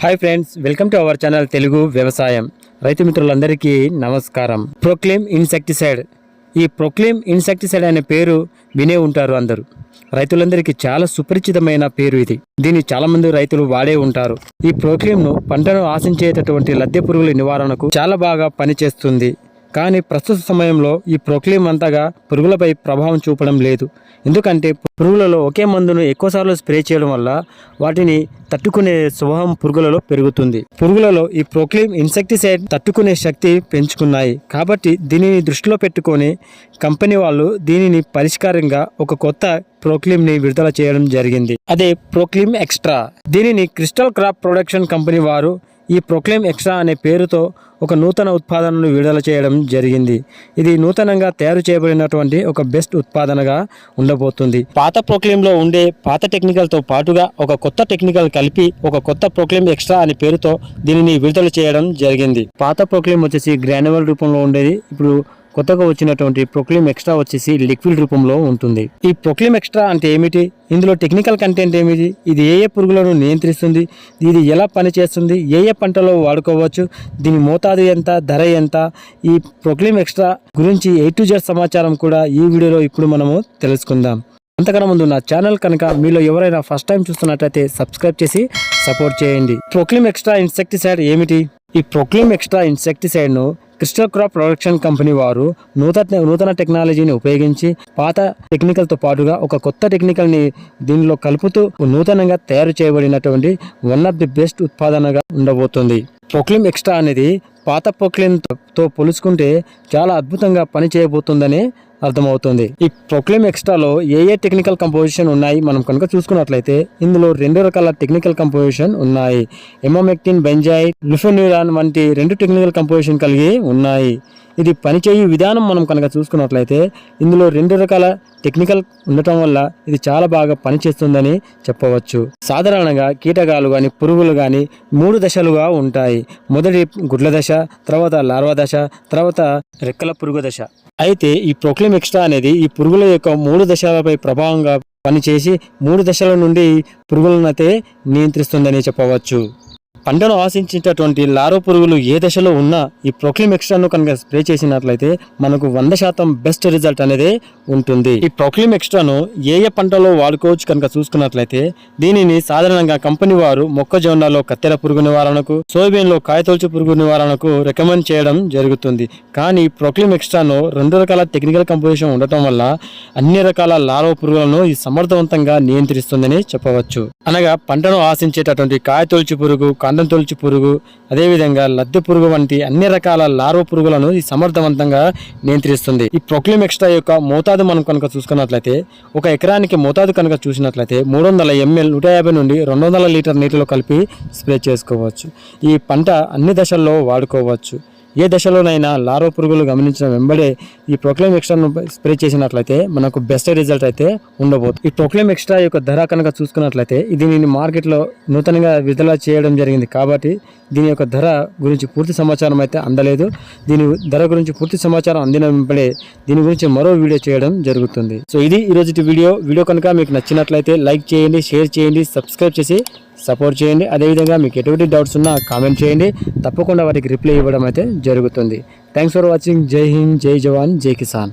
Hi friends welcome to our channel Telugu వ్యవసాయం రైతు మిత్రులందరికీ నమస్కారం ప్రొక్లేమ్ ఇన్సెక్టిసైడ్ ఈ ప్రొక్లేమ్ ఇన్సెక్టిసైడ్ అనే పేరు వినే ఉంటారు అందరూ. రైతులందరికీ చాలా సుపరిచితమైన పేరు ఇది. దీన్ని చాలామంది రైతులు వాడే ఉంటారు. ఈ ప్రొక్లేమ్ను పంటను ఆశించేటటువంటి లద్దె పురుగుల నివారణకు చాలా బాగా పనిచేస్తుంది. కానీ ప్రస్తుత సమయంలో ఈ ప్రొక్లీమ్ అంతగా పురుగులపై ప్రభావం చూపడం లేదు. ఎందుకంటే పురుగులలో ఒకే మందును ఎక్కువసార్లు స్ప్రే చేయడం వల్ల వాటిని తట్టుకునే స్వభావం పురుగులలో పెరుగుతుంది. పురుగులలో ఈ ప్రొక్లీమ్ ఇన్సెక్టిసైడ్ తట్టుకునే శక్తి పెంచుకున్నాయి. కాబట్టి దీనిని దృష్టిలో పెట్టుకొని కంపెనీ వాళ్ళు దీనిని పరిష్కారంగా ఒక కొత్త ప్రోక్లీమ్ని విడుదల చేయడం జరిగింది. అదే ప్రోక్లీమ్ ఎక్స్ట్రా. దీనిని క్రిస్టల్ క్రాప్ ప్రొడక్షన్ కంపెనీ వారు ఈ ప్రొక్లేమ్ ఎక్స్ట్రా అనే పేరుతో ఒక నూతన ఉత్పాదనను విడుదల చేయడం జరిగింది. ఇది నూతనంగా తయారు చేయబడినటువంటి ఒక బెస్ట్ ఉత్పాదనగా ఉండబోతుంది. పాత ప్రొక్లేమ్లో ఉండే పాత టెక్నికల్తో పాటుగా ఒక కొత్త టెక్నికల్ కలిపి ఒక కొత్త ప్రొక్లేమ్ ఎక్స్ట్రా అనే పేరుతో దీనిని విడుదల చేయడం జరిగింది. పాత ప్రొక్లేమ్ వచ్చేసి గ్రాన్యువల్ రూపంలో ఉండేది. ఇప్పుడు కొత్తగా వచ్చినటువంటి ప్రొక్లీమ్ ఎక్స్ట్రా వచ్చేసి లిక్విడ్ రూపంలో ఉంటుంది. ఈ ప్రొక్లీమ్ ఎక్స్ట్రా అంటే ఏమిటి? ఇందులో టెక్నికల్ కంటెంట్ ఏమిటి? ఇది ఏ ఏ పురుగులను నియంత్రిస్తుంది? ఇది ఎలా పనిచేస్తుంది? ఏ ఏ పంటలో వాడుకోవచ్చు? దీని మోతాదు ఎంత? ధర ఎంత? ఈ ప్రొక్లీమ్ ఎక్స్ట్రా గురించి ఏ టు జెడ్ సమాచారం కూడా ఈ వీడియోలో ఇప్పుడు మనము తెలుసుకుందాం. అంతకన్నా ముందు నా ఛానల్ కనుక మీలో ఎవరైనా ఫస్ట్ టైం చూస్తున్నట్లయితే సబ్స్క్రైబ్ చేసి సపోర్ట్ చేయండి. ప్రొక్లీమ్ ఎక్స్ట్రా ఇన్సెక్టిసైడ్ ఏమిటి? ఈ ప్రొక్లీమ్ ఎక్స్ట్రా ఇన్సెక్టిసైడ్ను క్రిస్టల్ క్రాప్ ప్రొడక్షన్ కంపెనీ వారు నూతన నూతన టెక్నాలజీని ఉపయోగించి పాత టెక్నికల్తో పాటుగా ఒక కొత్త టెక్నికల్ని దీనిలో కలుపుతూ నూతనంగా తయారు చేయబడినటువంటి వన్ ఆఫ్ ది బెస్ట్ ఉత్పాదనగా ఉండబోతుంది. పొక్లిం ఎక్స్ట్రా అనేది పాత ప్రొక్లిమ్తో పోల్చుకుంటే చాలా అద్భుతంగా పని చేయబోతుందని అర్థమవుతుంది. ఈ ప్రొక్లేమ్ ఎక్స్ట్రాలో ఏ ఏ టెక్నికల్ కంపోజిషన్ ఉన్నాయి మనం కనుక చూసుకున్నట్లయితే ఇందులో రెండు రకాల టెక్నికల్ కంపోజిషన్ ఉన్నాయి. ఎమోమెక్టిన్ బెంజాయి లుఫెన్యూరాన్ వంటి రెండు టెక్నికల్ కంపోజిషన్ కలిగి ఉన్నాయి. ఇది పనిచేయు విధానం మనం కనుక చూసుకున్నట్లయితే ఇందులో రెండు రకాల టెక్నికల్ ఉండటం వల్ల ఇది చాలా బాగా పనిచేస్తుందని చెప్పవచ్చు. సాధారణంగా కీటకాలు కానీ పురుగులు కానీ మూడు దశలుగా ఉంటాయి. మొదటి గుడ్ల దశ తర్వాత లార్వా దశ తర్వాత రెక్కల పురుగు దశ. అయితే ఈ ప్రొక్లిమ్ ఎక్స్ట్రా అనేది ఈ పురుగుల యొక్క మూడు దశలపై ప్రభావంగా పనిచేసి మూడు దశల నుండి పురుగులనైతే నియంత్రిస్తుందని చెప్పవచ్చు. పంటను ఆశించేటటువంటి లారో పురుగులు ఏ దశలో ఉన్నా ఈ ప్రొక్లిమ్ ఎక్స్ట్రాను కనుక స్ప్రే చేసినట్లయితే మనకు వంద శాతం బెస్ట్ రిజల్ట్ అనేది ఉంటుంది. ఈ ప్రొక్లిమ్ ఎక్స్ట్రాను ఏ ఏ పంటలో వాడుకోవచ్చు కనుక చూసుకున్నట్లయితే దీనిని సాధారణంగా కంపెనీ వారు మొక్కజొన్నలో కత్తెర పురుగు నివారణకు సోయాబీన్లో కాయతొలుచు పురుగు నివారణకు రికమెండ్ చేయడం జరుగుతుంది. కానీ ప్రొక్లిమ్ ఎక్స్ట్రాను రెండు రకాల టెక్నికల్ కంపోజిషన్ ఉండటం వల్ల అన్ని రకాల లారో పురుగులను ఇది సమర్థవంతంగా నియంత్రిస్తుందని చెప్పవచ్చు. అనగా పంటను ఆశించేటటువంటి కాయతొలుచు పురుగు కాండం తొలిచి పురుగు అదేవిధంగా లద్దె పురుగు వంటి అన్ని రకాల లార్వ పురుగులను ఇది సమర్థవంతంగా నియంత్రిస్తుంది. ఈ ప్రొక్లిమ్ ఎక్స్ట్రా యొక్క మోతాదు మనం కనుక చూసుకున్నట్లయితే ఒక ఎకరానికి మోతాదు కనుక చూసినట్లయితే మూడు వందల ఎంఎల్ నూట యాభై నుండి రెండు వందల లీటర్ నీటిలో కలిపి స్ప్రే చేసుకోవచ్చు. ఈ పంట అన్ని దశల్లో వాడుకోవచ్చు. ఏ దశలోనైనా లారో పురుగులు గమనించిన వెంబడే ఈ ప్రొక్లేమ్ ఎక్స్ట్రాను స్ప్రే చేసినట్లయితే మనకు బెస్ట్ రిజల్ట్ అయితే ఉండబోతుంది ఈ ప్రొక్లేమ్ ఎక్స్ట్రా యొక్క ధర కనుక చూసుకున్నట్లయితే ఇది నేను మార్కెట్లో నూతనంగా విడుదల చేయడం జరిగింది కాబట్టి దీని యొక్క ధర గురించి పూర్తి సమాచారం అయితే అందలేదు. దీని ధర గురించి పూర్తి సమాచారం అందిన వెంబడే దీని గురించి మరో వీడియో చేయడం జరుగుతుంది. సో ఇది ఈరోజు వీడియో. వీడియో కనుక మీకు నచ్చినట్లయితే లైక్ చేయండి షేర్ చేయండి సబ్స్క్రైబ్ చేసి సపోర్ట్ చేయండి. అదేవిధంగా మీకు ఎటువంటి డౌట్స్ ఉన్నా కామెంట్ చేయండి. తప్పకుండా వాటికి రిప్లై ఇవ్వడం అయితే జరుగుతుంది. థ్యాంక్స్ ఫర్ వాచింగ్ జై హింద్ జై జవాన్ జై కిసాన్